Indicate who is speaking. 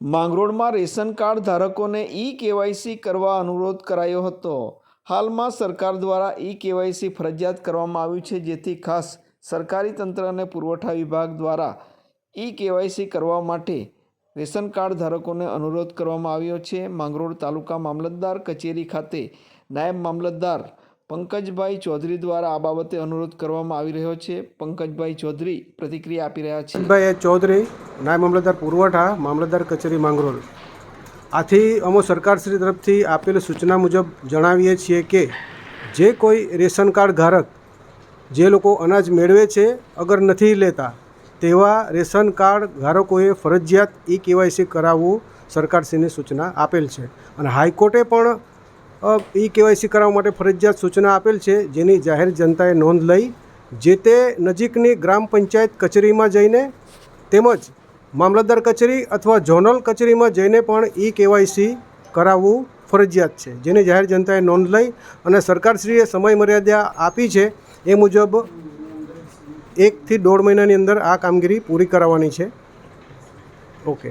Speaker 1: માંગરોળમાં ration card ધારકોને e KYC કરવા અનુરોધ કરાયો હતો. હાલમાં સરકાર દ્વારા ઈ કેવાયસી ફરજિયાત કરવામાં આવ્યું છે, જેથી ખાસ સરકારી તંત્ર અને પુરવઠા વિભાગ દ્વારા ઈ કેવાયસી કરવા માટે રેશન કાર્ડ ધારકોને અનુરોધ કરવામાં આવ્યો છે. માંગરોળ તાલુકા મામલતદાર કચેરી ખાતે નાયબ મામલતદાર પંકજભાઈ ચૌધરી દ્વારા આ બાબતે અનુરોધ કરવામાં આવી રહ્યો છે. પંકજભાઈ ચૌધરી પ્રતિક્રિયા આપી રહ્યા છે.
Speaker 2: ભાઈ ચૌધરી, નાયબ મામલતદાર પુરવઠા, મામલતદાર કચેરી માંગરોળ. આથી અમો સરકારશ્રી તરફથી આપેલી સૂચના મુજબ જણાવીએ છીએ કે જે કોઈ રેશન કાર્ડ ધારક જે લોકો અનાજ મેળવે છે, અગર નથી લેતા, તેવા રેશન કાર્ડ ધારકોએ ફરજિયાત ઈ કેવાયસી કરાવવું સરકારશ્રીની સૂચના આપેલ છે. અને હાઈકોર્ટે પણ ઈ કેવાયસી કરાવવા માટે ફરજિયાત સૂચના આપેલ છે, જેની જાહેર જનતાએ નોંધ લઈ જે તે નજીકની ગ્રામ પંચાયત કચેરીમાં જઈને તેમજ મામલતદાર કચેરી અથવા ઝોનલ કચેરીમાં જઈને પણ ઈ કેવાયસી કરાવવું ફરજિયાત છે, જેની જાહેર જનતાએ નોંધ લઈ અને સરકારશ્રીએ સમય મર્યાદા આપી છે, એ મુજબ એકથી દોઢ મહિનાની અંદર આ કામગીરી પૂરી કરાવવાની છે. ઓકે.